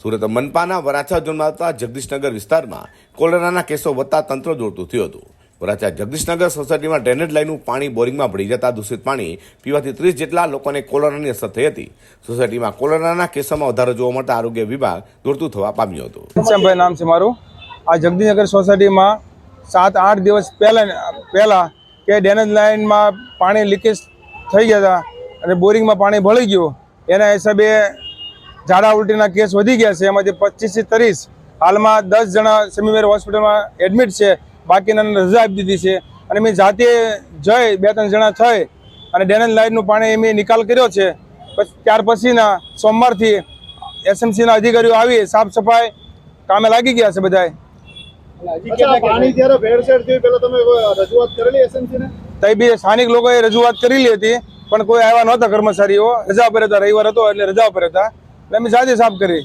સુરત મનપાના વરાછા ઝોનમાં જગદીશનગર વિસ્તારમાં કોલેરાના કેસો વધતા તંત્ર દોડતું થયું હતું. વરાછા જગદીશનગર સોસાયટીમાં ડ્રેનેજ લાઇનનું પાણી બોરિંગમાં ભળી જતા દૂષિત પાણી પીવાથી ત્રીસ જેટલા લોકોને કોલેરાની અસર થઈ હતી. સોસાયટીમાં કોલેરાના કેસોમાં વધારો જોવા મળતા આરોગ્ય વિભાગ દોડતું થવા પામ્યું હતું. નામ છે મારું. આ જગદીશનગર સોસાયટીમાં સાત, આઠ દિવસ પહેલા પહેલા કે ડ્રેનેજ લાઇનમાં પાણી લીકેજ થઈ ગયા હતા અને બોરિંગમાં પાણી ભળી ગયું. એના હિસાબે ઝાડા ઉલટીના કેસ વધી ગયા છે. એમાંથી પચીસથી ત્રીસ હાલમાં દસ જણા સેમિમેર હોસ્પિટલમાં એડમિટ છે. બાકીના રજા આપી દીધી છે. અને મેં જાતે જઈ બે ત્રણ જણા થઈ અને ડેનેજ લાઇનનું પાણી મેં નિકાલ કર્યો છે. પછી ત્યાર પછીના સોમવારથી એસએમસીના અધિકારીઓ આવી સાફ સફાઈ કામે લાગી ગયા છે અચ્છા, પાણી જ્યારે ભેળસેળ તમે રજૂઆત કરેલી એસએમસી ને? તઈ સ્થાનિક લોકોએ રજૂઆત કરેલી હતી, પણ કોઈ આવ્યા નહોતા કર્મચારીઓ. રજા પર હતા રવિવાર હતો એટલે રજા પર હતા એટલે અમે જાતે સાફ કરી.